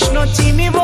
কৃষ্ণ চিনিব